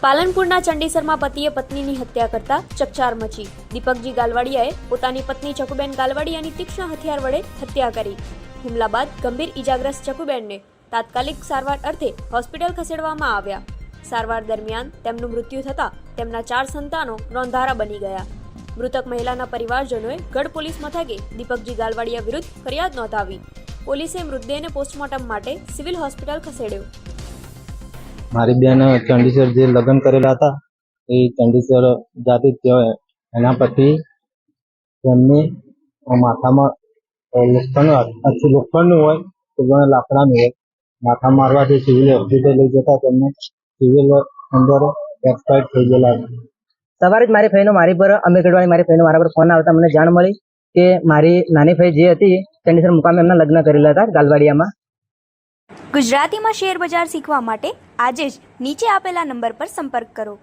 પાલનપુરના ચંડીસરમાં પતિએ પત્નીની હત્યા કરતા ચકચાર મચી. દીપકજી ગાલવાડિયાએ પોતાની પત્ની ચકુબેન ગાલવાડિયાની તીક્ષ્ણ હથિયાર વડે હત્યા કરી. હુમલા બાદ ગંભીર ઈજાગ્રસ્ત ચકુબેનને તાત્કાલિક સારવાર અર્થે હોસ્પિટલ ખસેડવામાં આવ્યા. સારવાર દરમિયાન તેમનું મૃત્યુ થતાં તેમના ચાર સંતાનો રોંધારા બની ગયા. મૃતક મહિલાના પરિવારજનોએ ગઢ પોલીસ મથકે દીપકજી ગાલવાડિયા વિરુદ્ધ ફરિયાદ નોંધાવી. પોલીસે મૃતદેહને પોસ્ટમોર્ટમ માટે સિવિલ હોસ્પિટલ ખસેડ્યો. મારી બેન ચંડીસર જે લગ્ન કરેલા હતા, એ ચંડીસર જાતિ કહેવાય. એના પછી એમને માથામાં લોખંડ લોખંડનું હોય તો ઘણા લાકડાનું હોય. માથા મારવાથી સિવિલ હોસ્પિટલ લઈ જતા, તેમને સિવિલ અંદર એક્સપાયર થઈ ગયેલા સવારે જ મારી ફઈનો મારી પર, અમે ગઢવાની મારી ફઈનો મારા પર ફોન આવતા, મને જાણ મળી કે મારી નાની ફઈ જે હતી ચંડીસર મુકામે એમના લગ્ન કરેલા હતા, ગાલવાડિયામાં. ગુજરાતીમાં શેર બજાર શીખવા માટે આજે જ નીચે આપેલા નંબર પર સંપર્ક કરો.